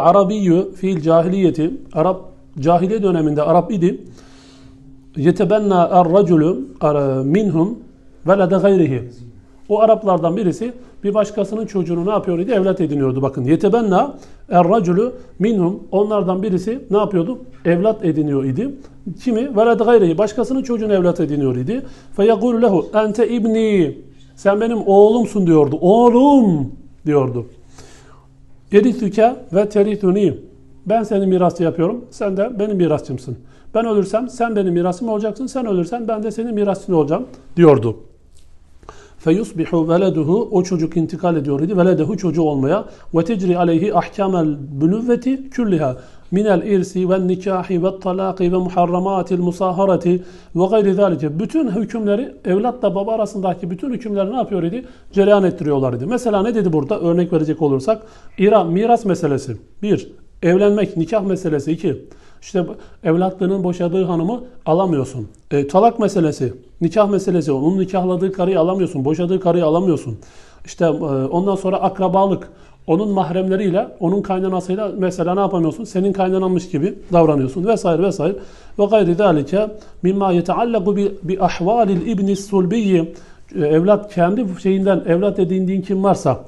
Arabiyyü fiil cahiliyeti Arap cahiliye döneminde Arap idi. Yetebenna er-raculu minhum velede gayrihi. O Araplardan birisi bir başkasının çocuğunu ne yapıyor idi? Evlat ediniyordu. Bakın yetebenna er-raculu minhum. Onlardan birisi ne yapıyordu? Evlat ediniyor idi. Kimi? Velede gayrihi. Başkasının çocuğunu evlat ediniyor idi. Fe yekulu lehu ente ibni. Sen benim oğlumsun diyordu. Oğlum diyordu. Yerithüke ve terithuni. Ben seni mirasçı yapıyorum. Sen de benim mirasçımsın. Ben ölürsem sen benim mirasım olacaksın. Sen ölürsen ben de senin mirasçın olacağım diyordu. Feyusbihu veleduhu o çocuk intikal ediyor idi. Veledehu çocuğu olmaya ve tecri aleyhi ahkamel bünüvveti külliha minel irsi ve nikahi ve talaki ve muharramatil musaharati ve gayri zalike. Bütün hükümleri evlatla baba arasındaki bütün hükümleri ne yapıyor idi? Cereyan ettiriyorlar idi. Mesela ne dedi burada? Örnek verecek olursak. İra, miras meselesi. Bir, evlenmek, nikah meselesi. iki işte evlatlığının boşadığı hanımı alamıyorsun. E, talak meselesi, nikah meselesi. Onun nikahladığı karıyı alamıyorsun, boşadığı karıyı alamıyorsun. İşte e, ondan sonra akrabalık. Onun mahremleriyle, onun kaynanasıyla mesela ne yapamıyorsun? Senin kaynananmış gibi davranıyorsun vesaire vesaire. Ve gayri zalike mimma yeteallaku bi, ahvalil ibni sulbiyyi E, evlat kendi şeyinden evlat edindiğin kim varsa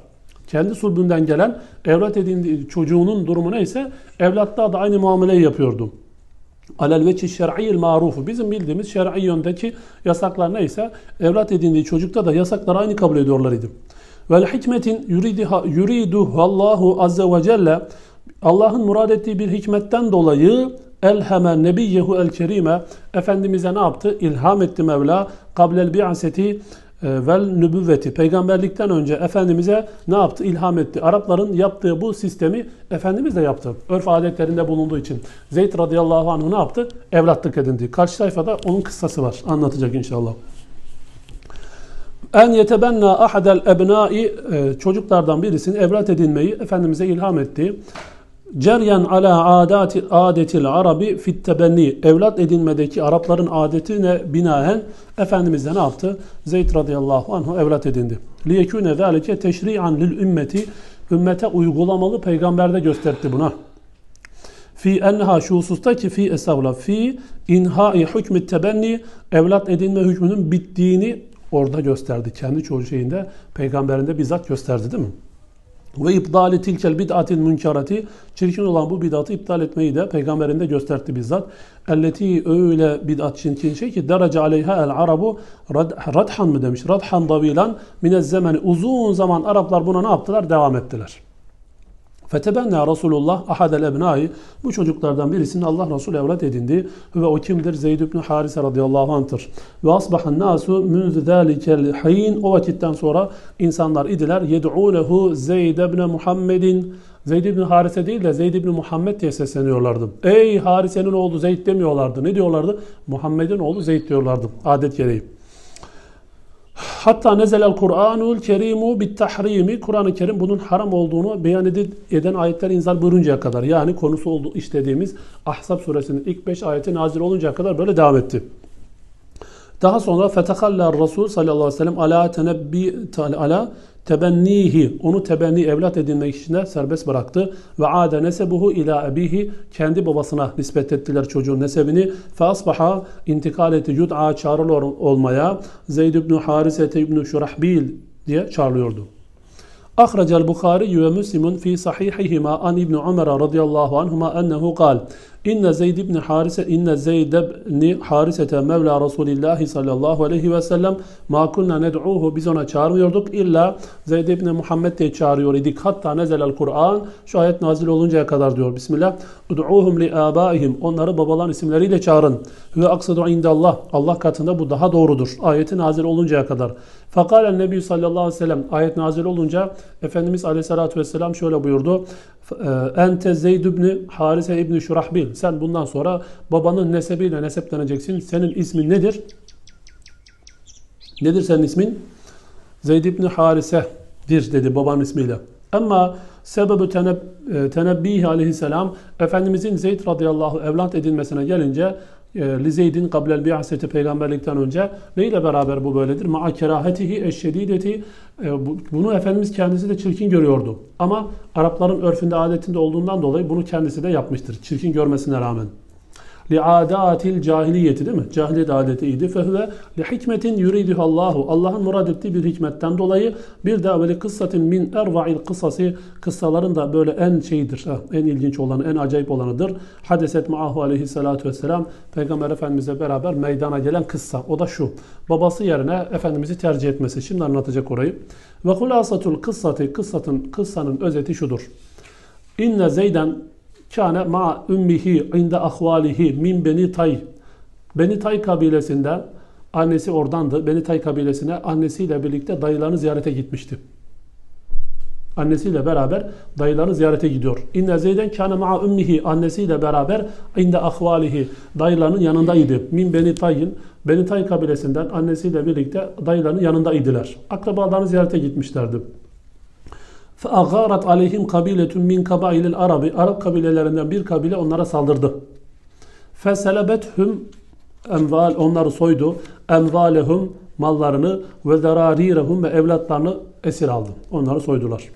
kendi sulbünden gelen evlat edindiği çocuğunun durumu neyse evlatlığa da aynı muameleyi yapıyordu. Alel veçi şer'iyyil marufu. Bizim bildiğimiz şer'i yöndeki yasaklar neyse evlat edindiği çocukta da yasakları aynı kabul ediyorlar idi. Vel hikmetin yuridiha yuridu Allahu azze ve celle Allah'ın murad ettiği bir hikmetten dolayı elheme nebiyyehu el kerime Efendimiz'e ne yaptı? İlham etti Mevla kablel bi'aseti e, vel nübüvveti peygamberlikten önce Efendimiz'e ne yaptı? İlham etti. Arapların yaptığı bu sistemi Efendimiz de yaptı. Örf adetlerinde bulunduğu için. Zeyd radıyallahu anh ne yaptı? Evlatlık edindi. Karşı sayfada onun kıssası var. Anlatacak inşallah. En yetebenna ahadel ebnai e, çocuklardan birisini evlat edinmeyi Efendimiz'e ilham etti. Ceryen ala adati adetil arabi fit tebenni evlat edinmedeki Arapların adetine binaen Efendimiz de ne yaptı? Zeyd radıyallahu anhu evlat edindi. Liyekune zalike teşri'an lil ümmeti ümmete uygulamalı peygamberde gösterdi buna. Fi enha şu hususta ki fi estağfurullah fi inhai hükmü tebenni evlat edinme hükmünün bittiğini orada gösterdi. Kendi çoğu şeyinde peygamberinde bizzat gösterdi değil mi? Ve ipdali tilkel bid'atil münkerati çirkin olan bu bid'atı iptal etmeyi de peygamberinde gösterdi bizzat. Elleti öyle bid'at çirkin şey ki derece aleyha el arabu rad- radhan mı demiş? Radhan davilan minez zemeni uzun zaman Araplar buna ne yaptılar? Devam ettiler. Fetebenna Resulullah ahadel ebnai bu çocuklardan birisini Allah Resulü evlat edindi ve o kimdir? Zeyd ibn Harise radıyallahu anh'tır. Ve asbahan nasu münzü zâlikel hayin o vakitten sonra insanlar idiler yed'ûnehu Zeyd ibn Muhammedin Zeyd ibn Harise değil de Zeyd ibn Muhammed diye sesleniyorlardı. Ey Harise'nin oğlu Zeyd demiyorlardı. Ne diyorlardı? Muhammed'in oğlu Zeyd diyorlardı adet gereği. Hatta nezelel Kur'anul Kerimu bit tahrimi Kur'an-ı Kerim bunun haram olduğunu beyan eden ayetler inzal buyuruncaya kadar yani konusu oldu işlediğimiz Ahzab suresinin ilk 5 ayeti nazil oluncaya kadar böyle devam etti. Daha sonra fetekalla Resul sallallahu aleyhi ve sellem ala tenebbi ala tebennihi. Onu tebenni evlat edinmek için serbest bıraktı. Ve ade nesebuhu ila abihi kendi babasına nispet ettiler çocuğun nesebini. Fe asbaha intikal etti. Yud'a çağrılır olmaya. Zeyd ibn Harise ibn Şurahbil diye çağrılıyordu. Ahracel Bukhari ve Müslim fi sahihihima an İbn Ömer radıyallahu anhuma ennehu kal. İnne Zeyd ibn Harise inne Zeyd ibn Harisete Mevla Resulillahi sallallahu aleyhi ve sellem ma kunna ned'uhu biz ona çağırmıyorduk illa Zeyd ibn Muhammed diye çağırıyor idik. Hatta nezelel Kur'an şu ayet nazil oluncaya kadar diyor. Bismillah. Ud'uhum li abaihim. Onları babaların isimleriyle çağırın. Ve aksadu indallah. Allah Allah katında bu daha doğrudur. Ayeti nazil oluncaya kadar. Fakalen Nebi sallallahu aleyhi ve sellem ayet nazil olunca Efendimiz aleyhissalatü vesselam şöyle buyurdu. Ente Zeyd ibn Harise ibn Şurahbil. Sen bundan sonra babanın nesebiyle nesepleneceksin. Senin ismin nedir? Nedir senin ismin? Zeyd ibn Harise'dir dedi babanın ismiyle. Ama sebebi teneb, e, tenebbihi aleyhisselam Efendimizin Zeyd radıyallahu evlat edilmesine gelince e, Lizeydin kablel bi'aseti peygamberlikten önce neyle beraber bu böyledir? Ma'a kerahetihi eşşedideti e, bu- bunu Efendimiz kendisi de çirkin görüyordu. Ama Arapların örfünde adetinde olduğundan dolayı bunu kendisi de yapmıştır. Çirkin görmesine rağmen. Li'adatil cahiliyeti değil mi? Cahiliyet adetiydi. Fehüve li hikmetin yuriduhu Allahu. Allah'ın murad ettiği bir hikmetten dolayı bir de böyle kıssatin min erva'il kıssası kıssaların da böyle en şeyidir. En ilginç olanı, en acayip olanıdır. Hadeset ma'ahu aleyhissalatu vesselam Peygamber Efendimizle beraber meydana gelen kıssa. O da şu. Babası yerine Efendimiz'i tercih etmesi. Şimdi anlatacak orayı. Ve hulasatul kıssati kıssatın kıssanın özeti şudur. İnne Zeyden kâne ma ümmihi inde ahvalihi min beni tay. Beni Tay kabilesinden annesi oradandı. Beni Tay kabilesine annesiyle birlikte dayılarını ziyarete gitmişti. Annesiyle beraber dayılarını ziyarete gidiyor. İnne Zeyden kâne ma'a ümmihi annesiyle beraber inde ahvalihi dayılarının yanındaydı. Min Beni Tay'in Beni Tay kabilesinden annesiyle birlikte dayılarının yanındaydılar. Akrabalarını ziyarete gitmişlerdi. فَاَغَارَتْ عَلَيْهِمْ قَبِيلَةٌ مِنْ قَبَائِلِ الْعَرَبِ Arap kabilelerinden bir kabile onlara saldırdı. فَسَلَبَتْهُمْ emval onları soydu. Emvalehum mallarını ve zararirehum ve evlatlarını esir aldı. Onları soydular.